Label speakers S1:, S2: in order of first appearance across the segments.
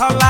S1: Come on.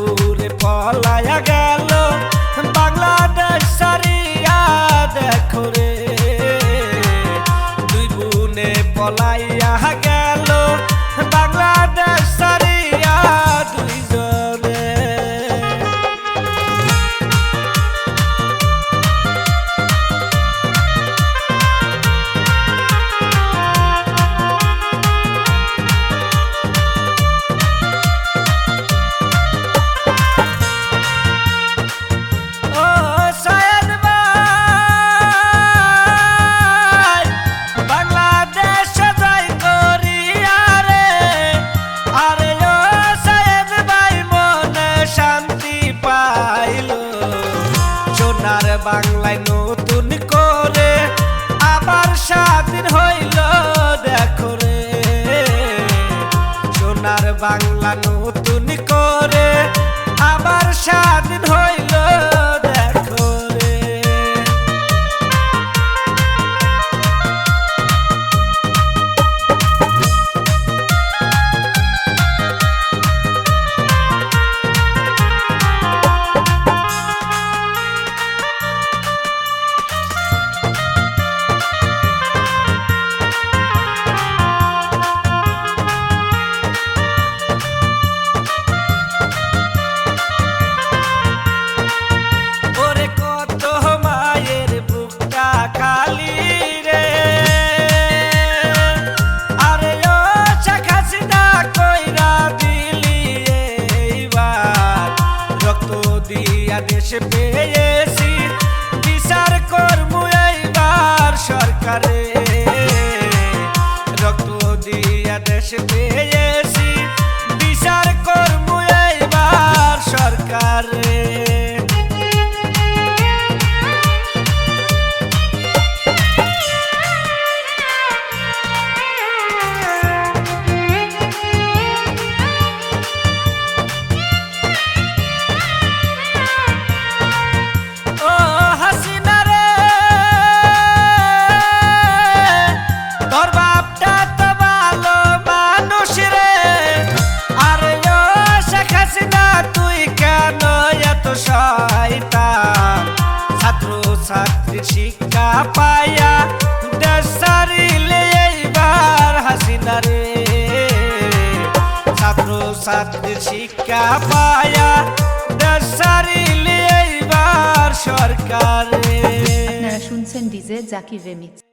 S1: পুরে পলায়া গেল। বাংলাদেশ সারিয়া দেখো রে। দুই বুনে পলাইয়া গেল। বাংলাদেশ আর বাংলায় নতুন করে আবার স্বাধীন হইল, দেখো রে। সোনার বাংলা নতুন করে আবার স্বাধীন আদেশ পেয়েছি। বিচার করব এইবার সরকারে। রক্ত দিয়া দেশ পেয়েছি। বিচার করব এইবার সরকারে। কাপাইয়া দেশারিলে এইবার হাসিনা রে। ছাত্র ছাত্রীর শিক্ষা পায়া দেশারিলে এইবার সরকার।
S2: আপনারা শুনছেন ডিজে জাকির রেমিক্স।